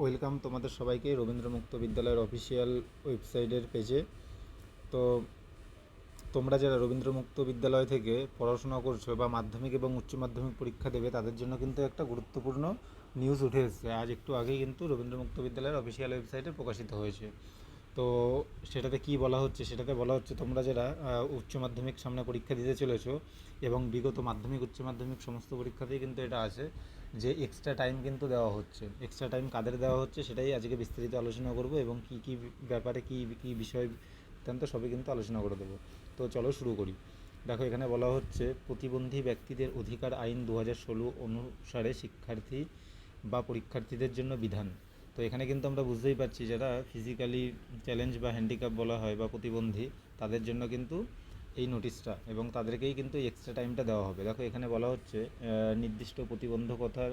Welcome তোমাদের সবাইকে রবীন্দ্র মুক্ত বিদ্যালয়ের অফিসিয়াল ওয়েবসাইটের পেজে। তো তোমরা যারা রবীন্দ্র মুক্ত বিদ্যালয় থেকে পড়াশোনা করছ বা মাধ্যমিক এবং উচ্চ মাধ্যমিক পরীক্ষা দেবে, তাদের জন্য কিন্তু একটা গুরুত্বপূর্ণ নিউজ উঠে এসেছে। আজ একটু আগেই কিন্তু রবীন্দ্র মুক্ত বিদ্যালয়ের অফিসিয়াল ওয়েবসাইটে প্রকাশিত হয়েছে। তো সেটাতে কি বলা হচ্ছে? সেটাতে বলা হচ্ছে তোমরা যারা উচ্চ মাধ্যমিক সামনে পরীক্ষা দিতে চলেছো এবং বিগত মাধ্যমিক, উচ্চ মাধ্যমিক সমস্ত পরীক্ষাতেই কিন্তু এটা আছে যে এক্সট্রা টাইম কিন্তু দেওয়া হচ্ছে। এক্সট্রা টাইম কাদের দেওয়া হচ্ছে সেটাই আজকে বিস্তারিত আলোচনা করব এবং কি কি ব্যাপারে কি কি বিষয় বৃত্তান্ত সবই কিন্তু আলোচনা করে দেবো। তো চলো শুরু করি। দেখো, এখানে বলা হচ্ছে প্রতিবন্ধী ব্যক্তিদের অধিকার আইন দু হাজার ষোলো অনুসারে শিক্ষার্থী বা পরীক্ষার্থীদের জন্য বিধান। তো এখানে কিন্তু আমরা বুঝতেই পারছি যারা ফিজিক্যালি চ্যালেঞ্জ বা হ্যান্ডিক্যাপ বলা হয় বা প্রতিবন্ধী, তাদের জন্য কিন্তু এই নোটিশটা এবং তাদেরকেই কিন্তু এক্সট্রা টাইমটা দেওয়া হবে। দেখো, এখানে বলা হচ্ছে নির্দিষ্ট প্রতিবন্ধকতার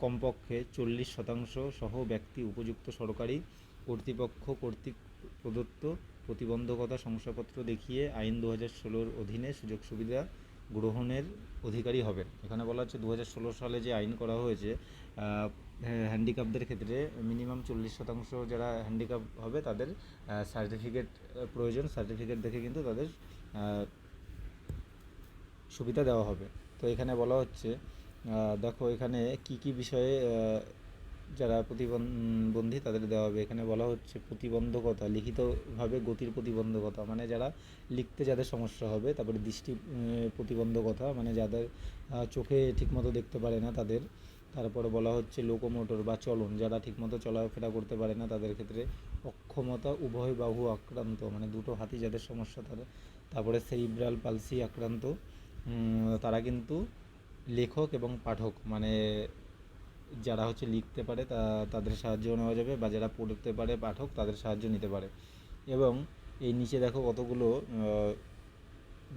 কমপক্ষে চল্লিশ শতাংশ সহ ব্যক্তি উপযুক্ত সরকারি কর্তৃপক্ষ কর্তৃক প্রদত্ত প্রতিবন্ধকতা শংসাপত্র দেখিয়ে আইন দু হাজার ষোলোর অধীনে সুযোগ সুবিধা গ্রহণের অধিকারী হবেন। এখানে বলা হচ্ছে দু হাজার ষোলো সালে যে আইন করা হয়েছে হ্যান্ডিক্যাপদের ক্ষেত্রে মিনিমাম চল্লিশ শতাংশ যারা হ্যান্ডিক্যাপ হবে তাদের সার্টিফিকেট প্রয়োজন। সার্টিফিকেট দেখে কিন্তু তাদের সুবিধা দেওয়া হবে। তো এখানে বলা হচ্ছে দেখো এখানে কি কি বিষয়ে যারা প্রতিবন্ধী তাদের দেওয়া হবে। এখানে বলা হচ্ছে প্রতিবন্ধকতা, লিখিতভাবে গতির প্রতিবন্ধকতা মানে যারা লিখতে যাদের সমস্যা হবে, তারপরে দৃষ্টি প্রতিবন্ধকতা মানে যাদের চোখে ঠিকমতো দেখতে পারে না তাদের তারপরে বলা হচ্ছে লোকোমোটর বা চলন, যারা ঠিকমতো চলাফেরা করতে পারে না, তাদের ক্ষেত্রে অক্ষমতা উভয় বাহু আক্রান্ত মানে দুটো হাতি যাদের সমস্যা তাদের, তারপরে সেরিব্রাল পালসি আক্রান্ত। তারা কিন্তু লেখক এবং পাঠক মানে যারা হচ্ছে লিখতে পারে তা, তাদের সাহায্য নেওয়া যাবে, বা যারা পড়তে পারে পাঠক তাদের সাহায্য নিতে পারে। এবং এই নিচে দেখো কতগুলো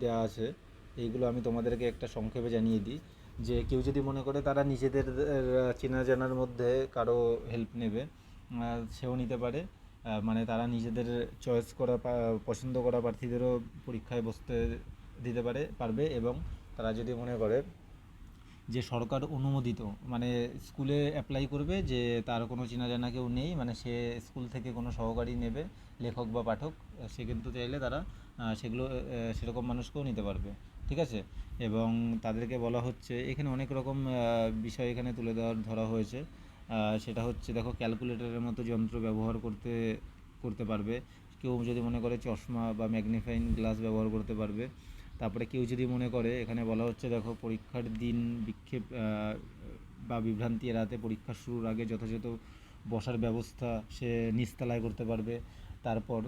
দেওয়া আছে, এইগুলো আমি তোমাদেরকে একটা সংক্ষেপে জানিয়ে দিই। যে কেউ যদি মনে করে তারা নিজেদের চেনা জানার মধ্যে কারও হেল্প নেবে সেও নিতে পারে। মানে তারা নিজেদের চয়েস করা পছন্দ করা প্রার্থীদেরও পরীক্ষায় বসতে দিতে পারে, পারবে এবং তারা যদি মনে করে যে সরকার অনুমোদিত মানে স্কুলে অ্যাপ্লাই করবে যে তার কোনো চেনা জানা কেউ নেই মানে সে স্কুল থেকে কোনো সহকারী নেবে, লেখক বা পাঠক, সে কিন্তু চাইলে তারা সেগুলো সেরকম মানুষকেও নিতে পারবে। ঠিক আছে? এবং তাদেরকে বলা হচ্ছে, এখানে অনেক রকম বিষয় এখানে তুলে দেওয়ার ধরা হয়েছে। সেটা হচ্ছে, দেখো ক্যালকুলেটরের মতো যন্ত্র ব্যবহার করতে করতে পারবে। কেউ যদি মনে করে চশমা বা ম্যাগনিফাইং গ্লাস ব্যবহার করতে পারবে। তারপরে কেউ যদি মনে করে, এখানে বলা হচ্ছে, দেখো, পরীক্ষার দিন বিক্ষেপ বা বিভ্রান্তি এড়াতে পরীক্ষা শুরুর আগে যথাযথ বসার ব্যবস্থা সে নিচতলায় করতে পারবে। তারপর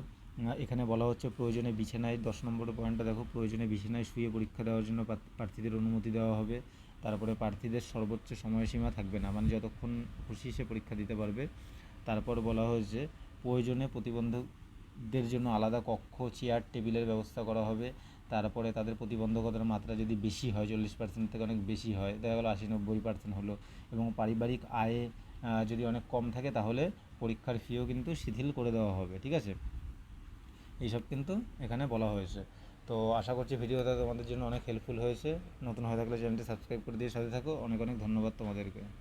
এখানে বলা হচ্ছে প্রয়োজনে বিছানায় দশ নম্বর পয়েন্টটা দেখো, প্রয়োজনে বিছানায় শুয়ে পরীক্ষা দেওয়ার জন্য প্রার্থীদের অনুমতি দেওয়া হবে। তারপরে প্রার্থীদের সর্বোচ্চ সময়সীমা থাকবে না মানে যতক্ষণ খুশি সে পরীক্ষা দিতে পারবে। তারপর বলা হয়েছে, প্রয়োজনে প্রতিবন্ধকদের জন্য আলাদা কক্ষ, চেয়ার, টেবিলের ব্যবস্থা করা হবে। তারপরে তাদের প্রতিবন্ধকতার মাত্রা যদি বেশি হয়, চল্লিশ পার্সেন্ট থেকে অনেক বেশি হয়, দেখা গেলো আশি নব্বই পার্সেন্ট হলো। এবং পারিবারিক আয়ে যদি অনেক কম থাকে, তাহলে পরীক্ষার ফিও কিন্তু শিথিল করে দেওয়া হবে, ঠিক আছে? এইসব কিন্তু এখানে বলা হয়েছে। তো আশা করছি ভিডিওটা তোমাদের জন্য অনেক হেল্পফুল হয়েছে। নতুন হয়ে থাকলে চ্যানেলটি সাবস্ক্রাইব করে দিয়ে সাথে থাকো। অনেক অনেক ধন্যবাদ তোমাদেরকে।